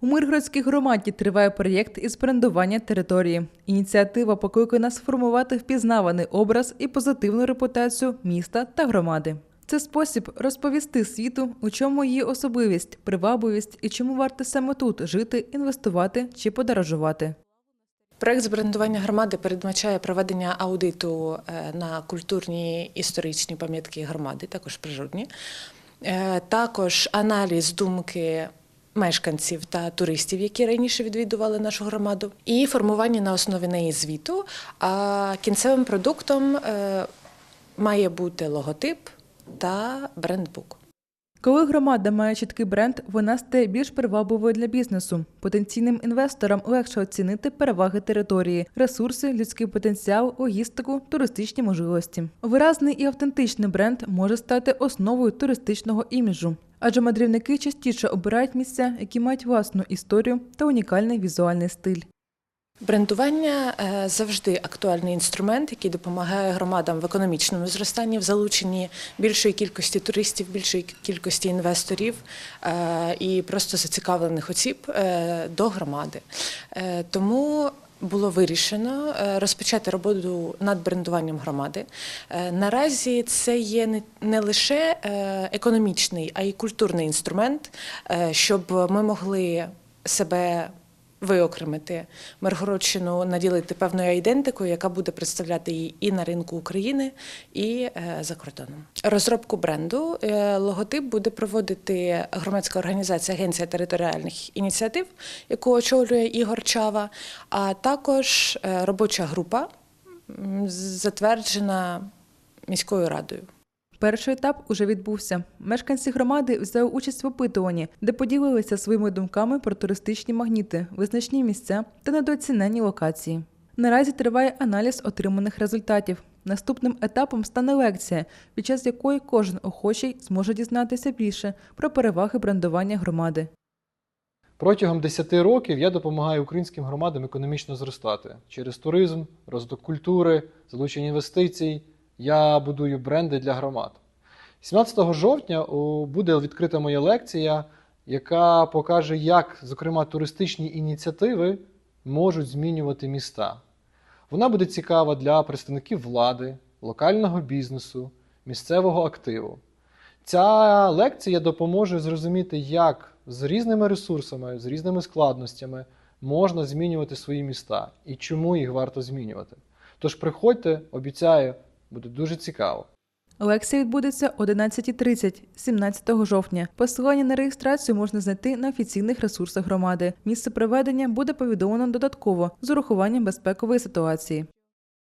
У Миргородській громаді триває проєкт із брендування території. Ініціатива покликана сформувати впізнаваний образ і позитивну репутацію міста та громади. Це спосіб розповісти світу, у чому її особливість, привабливість і чому варто саме тут жити, інвестувати чи подорожувати. Проект з громади передбачає проведення аудиту е, на культурні історичні пам'ятки громади, також природні, Е, також аналіз думки мешканців та туристів, які раніше відвідували нашу громаду, і формування на основі неї звіту. А кінцевим продуктом е, має бути логотип та брендбук. Коли громада має чіткий бренд, вона стає більш привабливою для бізнесу. Потенційним інвесторам легше оцінити переваги території, ресурси, людський потенціал, логістику, туристичні можливості. Виразний і автентичний бренд може стати основою туристичного іміджу. Адже мандрівники частіше обирають місця, які мають власну історію та унікальний візуальний стиль. Брендування е, завжди актуальний інструмент, який допомагає громадам в економічному зростанні, в залученні більшої кількості туристів, більшої кількості інвесторів е, і просто зацікавлених осіб е, до громади. Тому було вирішено е, розпочати роботу над брендуванням громади. Е, Наразі це є не- лише е, економічний, а й культурний інструмент, щоб ми могли себе виокремити Миргородщину, наділити певною айдентикою, яка буде представляти її і на ринку України, і е, за кордоном. Розробку бренду е, логотип буде проводити громадська організація Агенція територіальних ініціатив, яку очолює Ігор Чава, а також е, робоча група, затверджена міською радою. Перший етап уже відбувся. Мешканці громади взяли участь в опитуванні, де поділилися своїми думками про туристичні магніти, визначні місця та недооцінені локації. Наразі триває аналіз отриманих результатів. Наступним етапом стане лекція, під час якої кожен охочий зможе дізнатися більше про переваги брендування громади. Протягом 10 років я допомагаю українським громадам економічно зростати через туризм, розвиток культури, залучення інвестицій. Я будую бренди для громад. 17 жовтня буде відкрита моя лекція, яка покаже, як, зокрема, туристичні ініціативи можуть змінювати міста. Вона буде цікава для представників влади, локального бізнесу, місцевого активу. Ця лекція допоможе зрозуміти, як з різними ресурсами, з різними складностями можна змінювати свої міста і чому їх варто змінювати. Тож приходьте, обіцяю, буде дуже цікаво. Лекція відбудеться о 11.30 17 жовтня. Посилання на реєстрацію можна знайти на офіційних ресурсах громади. Місце проведення буде повідомлено додатково з урахуванням безпекової ситуації.